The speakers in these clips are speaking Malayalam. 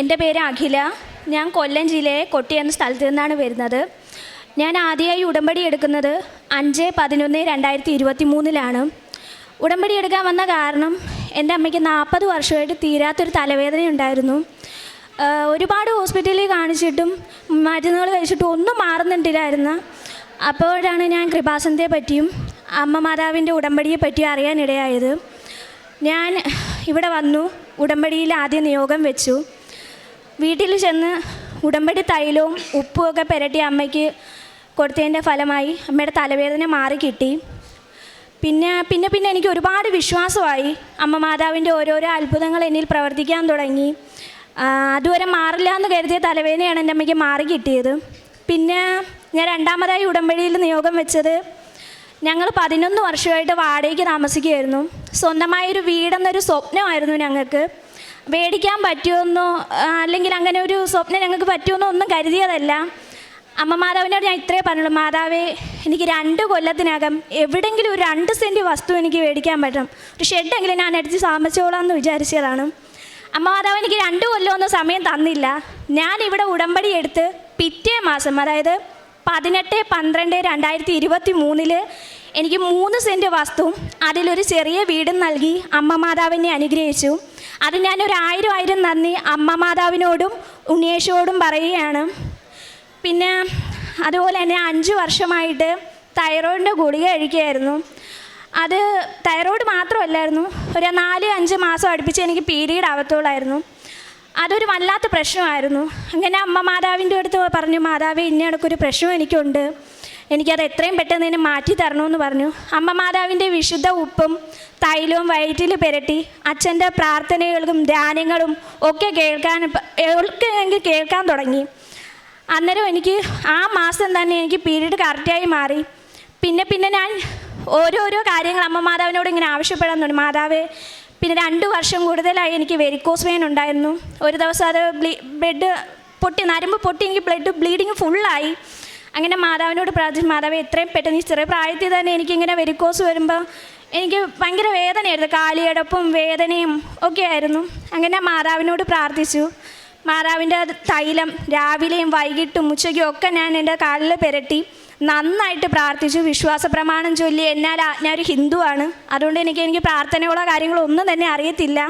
എന്റെ പേര് അഖില. ഞാൻ കൊല്ലം ജില്ലയെ കൊട്ടി എന്ന സ്ഥലത്ത് നിന്നാണ് വരുന്നത്. ഞാൻ ആദ്യമായി ഉടമ്പടി എടുക്കുന്നത് അഞ്ച് പതിനൊന്ന് രണ്ടായിരത്തി ഇരുപത്തി മൂന്നിലാണ് ഉടമ്പടി എടുക്കാൻ വന്ന കാരണം എന്റെ അമ്മയ്ക്ക് നാൽപ്പത് വർഷമായിട്ട് തീരാത്തൊരു തലവേദന ഉണ്ടായിരുന്നു. ഒരുപാട് ഹോസ്പിറ്റലിൽ കാണിച്ചിട്ടും മരുന്നുകൾ കഴിച്ചിട്ടും ഒന്നും മാറുന്നുണ്ടില്ലായിരുന്നു അപ്പോഴാണ് ഞാൻ കൃപാസനത്തെ പറ്റിയും അമ്മ മാതാവിന്റെ ഉടമ്പടിയെ പറ്റിയും അറിയാനിടയായത്. ഞാൻ ഇവിടെ വന്നു ഉടമ്പടിയിൽ ആദ്യം നിയോഗം വെച്ചു. വീട്ടിൽ ചെന്ന് ഉടമ്പടി തൈലവും ഉപ്പും ഒക്കെ പുരട്ടി അമ്മയ്ക്ക് കൊടുത്തതിന്റെ ഫലമായി അമ്മയുടെ തലവേദന മാറി കിട്ടി. പിന്നെ പിന്നെ പിന്നെ എനിക്ക് ഒരുപാട് വിശ്വാസമായി അമ്മ മാതാവിന്റെ ഓരോരോ അത്ഭുതങ്ങൾ എന്നിൽ പ്രവർത്തിക്കാൻ തുടങ്ങി. അതുവരെ മാറില്ല എന്ന് കരുതിയ തലവേദനയാണ് എന്റെ അമ്മയ്ക്ക് മാറി കിട്ടിയത്. പിന്നെ ഞാൻ രണ്ടാമതായി ഉടമ്പടിയിൽ നിയോഗം വെച്ചത് ഞങ്ങൾ പതിനൊന്ന് വർഷമായിട്ട് വാടകയ്ക്ക് താമസിക്കുകയായിരുന്നു. സ്വന്തമായൊരു വീടെന്നൊരു സ്വപ്നമായിരുന്നു ഞങ്ങൾക്ക്. മേടിക്കാൻ പറ്റുമെന്നോ അല്ലെങ്കിൽ അങ്ങനെ ഒരു സ്വപ്നം ഞങ്ങൾക്ക് പറ്റുമെന്നോ ഒന്നും കരുതിയതല്ല. അമ്മ മാതാവിനോട് ഞാൻ ഇത്രേ പറഞ്ഞുള്ളൂ. മാതാവേ എനിക്ക് രണ്ട് കൊല്ലത്തിനകം എവിടെയെങ്കിലും ഒരു രണ്ട് സെന്റ് വസ്തു എനിക്ക് മേടിക്കാൻ പറ്റണം. ഒരു ഷെഡെങ്കിലും ഞാൻ അടിച്ച് താമസിച്ചോളാം എന്ന് വിചാരിച്ചതാണ്. അമ്മ മാതാവ് എനിക്ക് രണ്ട് കൊല്ലമൊന്നും സമയം തന്നില്ല. ഞാൻ ഇവിടെ ഉടമ്പടി എടുത്ത് പിറ്റേ മാസം അതായത് പതിനെട്ട് പന്ത്രണ്ട് രണ്ടായിരത്തി ഇരുപത്തി മൂന്നിൽ എനിക്ക് മൂന്ന് സെന്റ് വസ്തുവും അതിലൊരു ചെറിയ വീടും നൽകി അമ്മ മാതാവിനെ അനുഗ്രഹിച്ചു. അത് ഒരു ആയിരം ആയിരം നന്ദി അമ്മ മാതാവിനോടും ഉണ്ണിയേശുവോടും പറയുകയാണ്. പിന്നെ അതുപോലെ തന്നെ അഞ്ച് വർഷമായിട്ട് തൈറോയിഡിന്റെ ഗുളിക കഴിക്കുകയായിരുന്നു. അത് തൈറോയിഡ് മാത്രമല്ലായിരുന്നു ഒരു നാല് അഞ്ച് മാസം അടുപ്പിച്ച് എനിക്ക് പീരീഡ് ആവത്തുള്ളായിരുന്നു. അതൊരു വല്ലാത്ത പ്രശ്നമായിരുന്നു. അങ്ങനെ അമ്മ മാതാവിന്റെ അടുത്ത് പറഞ്ഞു മാതാവ് ഇന്ന ഒരു പ്രശ്നം എനിക്കുണ്ട്. എനിക്കത് എത്രയും പെട്ടെന്ന് ഇതിനെ മാറ്റി തരണമെന്ന് പറഞ്ഞു. അമ്മ മാതാവിന്റെ വിശുദ്ധ ഉപ്പും തൈലവും വയറ്റിൽ പുരട്ടി അച്ഛന്റെ പ്രാർത്ഥനകളും ധ്യാനങ്ങളും ഒക്കെ കേൾക്കാൻ ഒക്കെ എനിക്ക് കേൾക്കാൻ തുടങ്ങി. അന്നേരം എനിക്ക് ആ മാസം തന്നെ എനിക്ക് പീരീഡ് കറക്റ്റായി മാറി. പിന്നെ പിന്നെ ഞാൻ ഓരോരോ കാര്യങ്ങൾ അമ്മ മാതാവിനോട് ഇങ്ങനെ ആവശ്യപ്പെടാൻ തുടങ്ങി മാതാവേ പിന്നെ രണ്ട് വർഷം കൂടുതലായി എനിക്ക് വെരിക്കോസ് വെയിൻ ഉണ്ടായിരുന്നു. ഒരു ദിവസം അത് ബ്ലീ ബ്ലഡ് പൊട്ടി നരമ്പ് പൊട്ടി എനിക്ക് ബ്ലഡ് ബ്ലീഡിങ് ഫുള്ളായി അങ്ങനെ മാതാവിനോട് പ്രാർത്ഥിച്ചു മാതാവ് എത്രയും പെട്ടെന്ന് ഈ ചെറിയ പ്രായത്തിൽ തന്നെ എനിക്കിങ്ങനെ വെരിക്കോസ് വരുമ്പോൾ എനിക്ക് ഭയങ്കര വേദനയായിരുന്നു. കാലിയടപ്പും വേദനയും ഒക്കെ ആയിരുന്നു. അങ്ങനെ മാതാവിനോട് പ്രാർത്ഥിച്ചു. മാതാവിന്റെ തൈലം രാവിലെയും വൈകിട്ടും ഉച്ചയ്ക്കും ഒക്കെ ഞാൻ എന്റെ കാലിൽ പുരട്ടി നന്നായിട്ട് പ്രാർത്ഥിച്ചു. വിശ്വാസ പ്രമാണം ചൊല്ലി എന്നാൽ ഞാൻ ഒരു ഹിന്ദുവാണ്. അതുകൊണ്ട് എനിക്ക് എനിക്ക് പ്രാർത്ഥനകളോ കാര്യങ്ങളോ ഒന്നും തന്നെ അറിയത്തില്ല.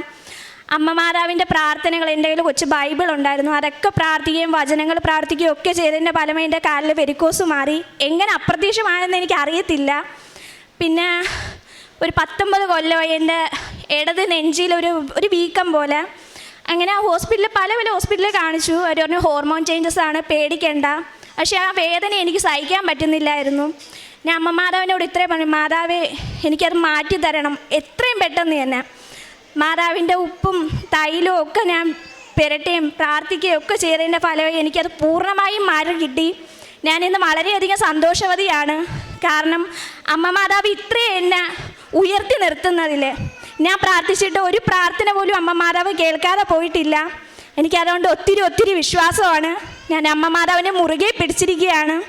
അമ്മ മാതാവിന്റെ പ്രാർത്ഥനകൾ എന്റെ കയ്യിൽ കൊച്ചു ബൈബിൾ ഉണ്ടായിരുന്നു. അതൊക്കെ പ്രാർത്ഥിക്കുകയും വചനങ്ങൾ പ്രാർത്ഥിക്കുകയും ഒക്കെ ചെയ്തതിന്റെ ഫലമേ എന്റെ കാലിൽ വെരിക്കോസ് മാറി. എങ്ങനെ അപ്രത്യക്ഷമായെന്ന് എനിക്ക് അറിയത്തില്ല പിന്നെ ഒരു പത്തൊമ്പത് കൊല്ലമായി എന്റെ ഇടത് നെഞ്ചിൽ ഒരു ഒരു വീക്കം പോലെ അങ്ങനെ ആ ഹോസ്പിറ്റലിൽ പല പല ഹോസ്പിറ്റലിൽ കാണിച്ചു. അവർ പറഞ്ഞു ഹോർമോൺ ചേഞ്ചസ് ആണ് പേടിക്കേണ്ട. പക്ഷേ ആ വേദന എനിക്ക് സഹിക്കാൻ പറ്റുന്നില്ലായിരുന്നു. ഞാൻ അമ്മ മാതാവിനോട് ഇത്രയും പറഞ്ഞു മാതാവേ എനിക്കത് മാറ്റി തരണം എത്രയും പെട്ടെന്ന് തന്നെ. മാതാവിന്റെ ഉപ്പും തൈലും ഒക്കെ ഞാൻ പുരട്ടുകയും പ്രാർത്ഥിക്കുകയും ഒക്കെ ചെയ്തതിന്റെ ഫലമായി എനിക്കത് പൂർണമായും മാറി കിട്ടി. ഞാൻ ഞാനിന്ന് വളരെയധികം സന്തോഷവതിയാണ്. കാരണം അമ്മ മാതാവ് ഇത്രയും എന്നെ ഉയർത്തി നിർത്തുന്നതിൽ. ഞാൻ പ്രാർത്ഥിച്ചിട്ട് ഒരു പ്രാർത്ഥന പോലും അമ്മ മാതാവ് കേൾക്കാതെ പോയിട്ടില്ല. എനിക്കതുകൊണ്ട് ഒത്തിരി ഒത്തിരി വിശ്വാസമാണ്. ഞാൻ അമ്മ മാതാവിനെ മുറുകെ പിടിച്ചിരിക്കുകയാണ്.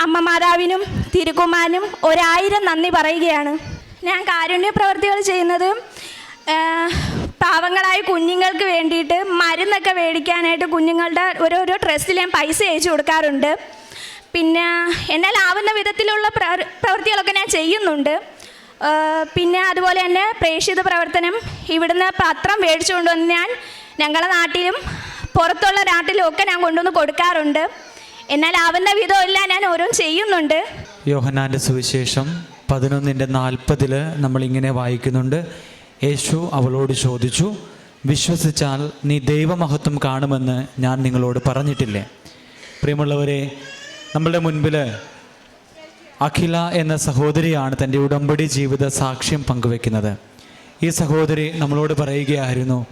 അമ്മ മാതാവിനും തിരുകുമാനും ഒരായിരം നന്ദി പറയുകയാണ്. ഞാൻ കാരുണ്യ പ്രവർത്തികൾ ചെയ്യുന്നത് പാവങ്ങളായ കുഞ്ഞുങ്ങൾക്ക് വേണ്ടിയിട്ട് മരുന്നൊക്കെ മേടിക്കാനായിട്ട് കുഞ്ഞുങ്ങളുടെ ഓരോരോ ട്രസ്റ്റിൽ ഞാൻ പൈസ അയച്ചു കൊടുക്കാറുണ്ട്. പിന്നെ എന്നാലാവുന്ന വിധത്തിലുള്ള പ്രവർ- പ്രവൃത്തികളൊക്കെ ഞാൻ ചെയ്യുന്നുണ്ട്. പിന്നെ അതുപോലെ തന്നെ പ്രേക്ഷിത പ്രവർത്തനം. ഇവിടുന്ന് പത്രം മേടിച്ചു കൊണ്ടുവന്ന് ഞാൻ ഞങ്ങളുടെ നാട്ടിലും പുറത്തുള്ള നാട്ടിലും ഒക്കെ ഞാൻ കൊണ്ടുവന്ന് കൊടുക്കാറുണ്ട്. എന്നാലാവുന്ന വിധമെല്ലാം ഞാൻ ഓരോ ചെയ്യുന്നുണ്ട്. യോഹനാന്റെ സുവിശേഷം പതിനൊന്നിന്റെ നാൽപ്പതിൽ നമ്മളിങ്ങനെ വായിക്കുന്നുണ്ട്. യേശു അവളോട് ചോദിച്ചു വിശ്വസിച്ചാൽ നീ ദൈവമഹത്വം കാണുമെന്ന് ഞാൻ നിങ്ങളോട് പറഞ്ഞിട്ടില്ലേ? പ്രിയമുള്ളവരെ നമ്മളുടെ മുൻപിൽ അഖില എന്ന സഹോദരിയാണ് തന്റെ ഉടമ്പടി ജീവിത സാക്ഷ്യം പങ്കുവെക്കുന്നത്. ഈ സഹോദരി നമ്മളോട് പറയുകയായിരുന്നു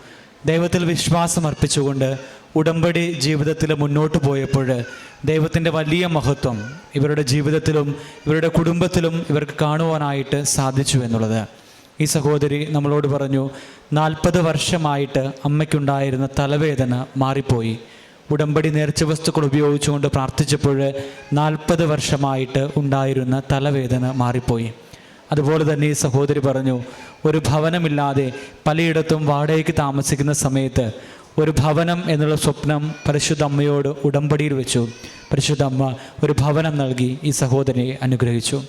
ദൈവത്തിൽ വിശ്വാസം അർപ്പിച്ചുകൊണ്ട് ഉടമ്പടി ജീവിതത്തിൽ മുന്നോട്ട് പോയപ്പോൾ ദൈവത്തിന്റെ വലിയ മഹത്വം ഇവരുടെ ജീവിതത്തിലും ഇവരുടെ കുടുംബത്തിലും ഇവർക്ക് കാണുവാനായിട്ട് സാധിച്ചു എന്നുള്ളത്. ഈ സഹോദരി നമ്മളോട് പറഞ്ഞു നാൽപ്പത് വർഷമായിട്ട് അമ്മയ്ക്കുണ്ടായിരുന്ന തലവേദന മാറിപ്പോയി. ഉടമ്പടി നേർച്ച വസ്തുക്കൾ ഉപയോഗിച്ചുകൊണ്ട് പ്രാർത്ഥിച്ചപ്പോൾ നാൽപ്പത് വർഷമായിട്ട് ഉണ്ടായിരുന്ന തലവേദന മാറിപ്പോയി. അതുപോലെ തന്നെ ഈ സഹോദരി പറഞ്ഞു ഒരു ഭവനമില്ലാതെ പലയിടത്തും വാടകയ്ക്ക് താമസിക്കുന്ന സമയത്ത് ഒരു ഭവനം എന്നുള്ള സ്വപ്നം പരിശുദ്ധ അമ്മയോട് ഉടമ്പടിയിൽ വെച്ചു. പരിശുദ്ധ അമ്മ ഒരു ഭവനം നൽകി ഈ സഹോദരനെ അനുഗ്രഹിച്ചു.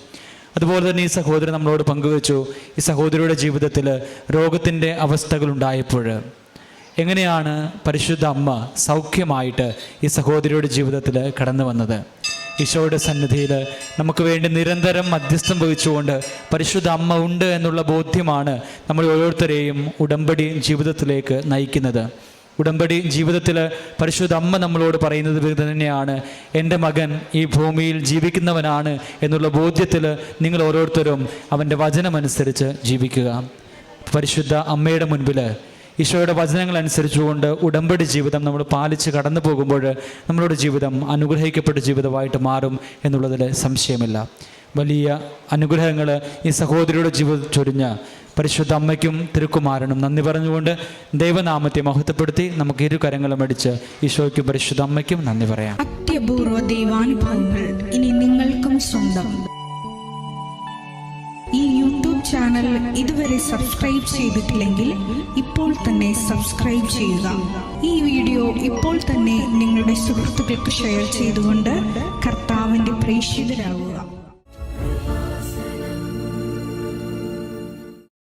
അതുപോലെ തന്നെ ഈ സഹോദരൻ നമ്മളോട് പങ്കുവെച്ചു ഈ സഹോദരിയുടെ ജീവിതത്തിൽ രോഗത്തിന്റെ അവസ്ഥകളുണ്ടായപ്പോൾ. എങ്ങനെയാണ് പരിശുദ്ധ അമ്മ സൗഖ്യമായിട്ട് ഈ സഹോദരിയുടെ ജീവിതത്തിൽ കടന്നു വന്നത്? ഈശോയുടെ സന്നിധിയിൽ നമുക്ക് വേണ്ടി നിരന്തരം മധ്യസ്ഥം വഹിച്ചുകൊണ്ട് പരിശുദ്ധ അമ്മ ഉണ്ട് എന്നുള്ള ബോധ്യമാണ് നമ്മൾ ഓരോരുത്തരെയും ഉടമ്പടി ജീവിതത്തിലേക്ക് നയിക്കുന്നത്. ഉടമ്പടി ജീവിതത്തിൽ പരിശുദ്ധ അമ്മ നമ്മളോട് പറയുന്നത് തന്നെയാണ്. എന്റെ മകൻ ഈ ഭൂമിയിൽ ജീവിക്കുന്നവനാണ് എന്നുള്ള ബോധ്യത്തിൽ നിങ്ങൾ ഓരോരുത്തരും അവന്റെ വചനമനുസരിച്ച് ജീവിക്കുക. പരിശുദ്ധ അമ്മയുടെ മുൻപിൽ ഈശോയുടെ വചനങ്ങൾ അനുസരിച്ചുകൊണ്ട് ഉടമ്പടി ജീവിതം നമ്മൾ പാലിച്ച് കടന്നു പോകുമ്പോൾ നമ്മളുടെ ജീവിതം അനുഗ്രഹിക്കപ്പെട്ട ജീവിതമായിട്ട് മാറും എന്നുള്ളതിൽ സംശയമില്ല. വലിയ അനുഗ്രഹങ്ങൾ ഈ സഹോദരിയുടെ ജീവിതം ചൊരിഞ്ഞ പരിശുദ്ധ അമ്മയ്ക്കും തിരുക്കുമാരനും നന്ദി പറഞ്ഞുകൊണ്ട് ദൈവനാമത്തെ മഹത്വപ്പെടുത്തി നമുക്ക് ഇരു കരങ്ങളും അടിച്ച് ഈശോയ്ക്കും പരിശുദ്ധ അമ്മയ്ക്കും നന്ദി പറയാം. അത്യപൂർവ ദൈവാനുഭവങ്ങൾ ഇനി നിങ്ങൾക്കും സ്വന്തം. ഈ യൂട്യൂബ് ചാനൽ ഇതുവരെ സബ്സ്ക്രൈബ് ചെയ്തിട്ടില്ലെങ്കിൽ ഇപ്പോൾ തന്നെ സബ്സ്ക്രൈബ് ചെയ്യുക. ഈ വീഡിയോ ഇപ്പോൾ തന്നെ നിങ്ങളുടെ സുഹൃത്തുക്കൾക്ക് ഷെയർ ചെയ്തുകൊണ്ട് കർത്താവിന്റെ പ്രേക്ഷിതരാകുക